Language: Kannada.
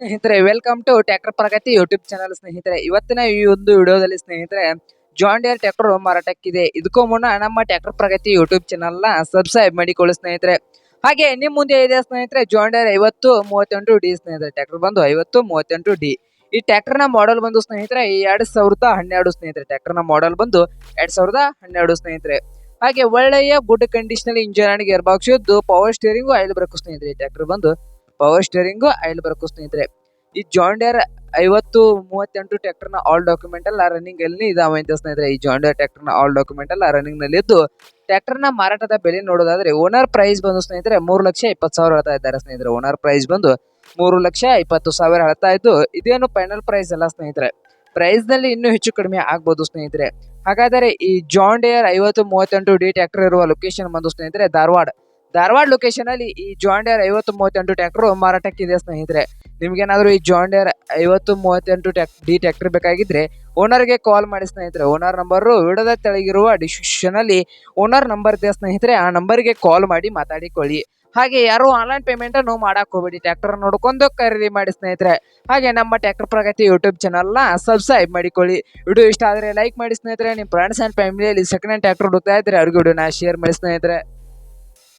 ಸ್ನೇಹಿತರೆ welcome to tractor Pragati YouTube channel ಸ್ನೇಹಿತರೆ. ಇವತ್ತಿನ ಈ ಒಂದು ವಿಡಿಯೋದಲ್ಲಿ ಸ್ನೇಹಿತರೆ ಜಾನ್ ಡಿಯರ್ ಟ್ರ್ಯಾಕ್ಟರ್ ಮಾರಾಟಕ್ಕಿದೆ. ಇದಕ್ಕೂ ಮುನ್ನ ನಮ್ಮ ಟ್ರ್ಯಾಕ್ಟರ್ ಪ್ರಗತಿ ಯೂಟ್ಯೂಬ್ ಚಾನಲ್ನ ಸಬ್ಸ್ಕ್ರೈಬ್ ಮಾಡಿಕೊಳ್ಳಿ ಸ್ನೇಹಿತರೆ. ಹಾಗೆ ನಿಮ್ಮ ಮುಂದೆ ಇದೆ ಸ್ನೇಹಿತರೆ ಜಾನ್ ಡಿಯರ್ ಐವತ್ತು ಮೂವತ್ತೆಂಟು ಡಿ ಸ್ನೇಹಿತರೆ. ಟ್ರ್ಯಾಕ್ಟರ್ ಬಂದು ಐವತ್ತು ಮೂವತ್ತೆಂಟು ಡಿ. ಈ ಟ್ರ್ಯಾಕ್ಟರ್ನ ಮಾಡೆಲ್ ಬಂದು ಸ್ನೇಹಿತರೆ ಎರಡ್ ಸಾವಿರದ ಹನ್ನೆರಡು ಸ್ನೇಹಿತರೆ. ಟ್ರ್ಯಾಕ್ಟರ್ನ ಮಾಡೆಲ್ ಬಂದು ಎರಡ್ ಸಾವಿರದ ಹನ್ನೆರಡು ಸ್ನೇಹಿತರೆ. ಹಾಗೆ ಒಳ್ಳೆಯ good condition engine and gear box power steering oil brake ಸ್ನೇಹಿತರೆ. ಟ್ರ್ಯಾಕ್ಟರ್ ಬಂದು ಪವರ್ ಸ್ಟೇರಿಂಗು ಆಯಿಲ್ ಬ್ರೇಕ್ ಸ್ನೇಹಿತರೆ ಈ ಜಾಂಡಿಯರ್ ಐವತ್ತು ಮೂವತ್ತೆಂಟು ಟ್ರ್ಯಾಕ್ಟರ್ನ ಆಲ್ ಡಾಕ್ಯುಮೆಂಟ್ ಎಲ್ಲ ರನ್ನಿಂಗ್ ಅಲ್ಲಿ ಇದಾವೆ ಅಂತ ಸ್ನೇಹಿತರೆ ಈ ಜಾಂಡಿಯರ್ ಟ್ರ್ಯಾಕ್ಟರ್ನ ಆಲ್ ಡಾಕ್ಯುಮೆಂಟ್ ಎಲ್ಲ ರನ್ನಿಂಗ್ನಲ್ಲಿ ಇದ್ದು ಟ್ರ್ಯಾಕ್ಟರ್ನ ಮಾರಾಟದ ಬೆಲೆ ನೋಡೋದಾದ್ರೆ ಓನರ್ ಪ್ರೈಸ್ ಬಂದು ಸ್ನೇಹಿತರೆ ಮೂರು ಲಕ್ಷ ಇಪ್ಪತ್ತು ಸಾವಿರ ಹೇಳ್ತಾ ಇದ್ದಾರೆ ಸ್ನೇಹಿತರೆ. ಓನರ್ ಪ್ರೈಸ್ ಬಂದು ಮೂರು ಲಕ್ಷ ಇಪ್ಪತ್ತು ಸಾವಿರ ಹೇಳ್ತಾ ಇದ್ದು, ಇದೇನು ಫೈನಲ್ ಪ್ರೈಸ್ ಅಲ್ಲ ಸ್ನೇಹಿತರೆ. ಪ್ರೈಸ್ನಲ್ಲಿ ಇನ್ನೂ ಹೆಚ್ಚು ಕಡಿಮೆ ಆಗ್ಬೋದು ಸ್ನೇಹಿತರೆ. ಹಾಗಾದರೆ ಈ ಜಾನ್ ಡೇರ್ ಐವತ್ತು ಮೂವತ್ತೆಂಟು ಡಿ ಟ್ರ್ಯಾಕ್ಟರ್ ಇರುವ ಲೊಕೇಶನ್ ಬಂದು ಸ್ನೇಹಿತರೆ ಧಾರವಾಡ. ಧಾರವಾಡ ಲೊಕೇಶನ್ ಅಲ್ಲಿ ಈ ಜಾಂಡಿಯರ್ ಡೇಯರ್ ಐವತ್ತು ಮೂವತ್ತೆಂಟು ಟ್ರ್ಯಾಕ್ಟರ್ ಮಾರಾಟಕ್ಕಿದೆ ಸ್ನೇಹಿತರೆ. ನಿಮ್ಗೇನಾದ್ರೂ ಈ ಜಾಂಡೇರ್ ಡೇಯರ್ ಐವತ್ತು ಮೂವತ್ತೆಂಟು ಟ್ಯಾಕ್ ಡಿ ಟ್ರ್ಯಾಕ್ಟರ್ ಬೇಕಾಗಿದ್ರೆ ಓನರ್ಗೆ ಕಾಲ್ ಮಾಡಿ ಸ್ನೇಹಿತರೆ. ಓನರ್ ನಂಬರು ವಿಡದ ತೆಳಗಿರುವ ಡಿಸ್ಕ್ರಿಪ್ಷನ್ ಅಲ್ಲಿ ಓನರ್ ನಂಬರ್ ಇದೆ ಸ್ನೇಹಿತರೆ. ಆ ನಂಬರ್ಗೆ ಕಾಲ್ ಮಾಡಿ ಮಾತಾಡಿಕೊಳ್ಳಿ. ಹಾಗೆ ಯಾರು ಆನ್ಲೈನ್ ಪೇಮೆಂಟ್ ಅನ್ನು ಮಾಡಕ್ ಹೋಗ್ಬೇಡಿ. ಟ್ರ್ಯಾಕ್ಟರ್ ನೋಡ್ಕೊಂಡು ಖರೀದಿ ಮಾಡಿ ಸ್ನೇಹಿತರೆ. ಹಾಗೆ ನಮ್ಮ ಟ್ರ್ಯಾಕ್ಟರ್ ಪ್ರಗತಿ ಯೂಟ್ಯೂಬ್ ಚಾನಲ್ನ ಸಬ್ಸ್ಕ್ರೈಬ್ ಮಾಡಿಕೊಳ್ಳಿ. ವಿಡಿಯೋ ಇಷ್ಟ ಆದರೆ ಲೈಕ್ ಮಾಡಿ ಸ್ನೇಹಿತರೆ. ನಿಮ್ಮ ಫ್ರೆಂಡ್ಸ್ ಅಂಡ್ ಫ್ಯಾಮಿಲಿಯಲ್ಲಿ ಸೆಕೆಂಡ್ ಹ್ಯಾಂಡ್ ಟ್ರ್ಯಾಕ್ಟರ್ ಹುಡುಕ್ತಾ ಇದ್ರೆ ಅವ್ರಿಗೆ ವಿಡಿಯೋನ ಶೇರ್ ಮಾಡಿ ಸ್ನೇಹಿತರೆ.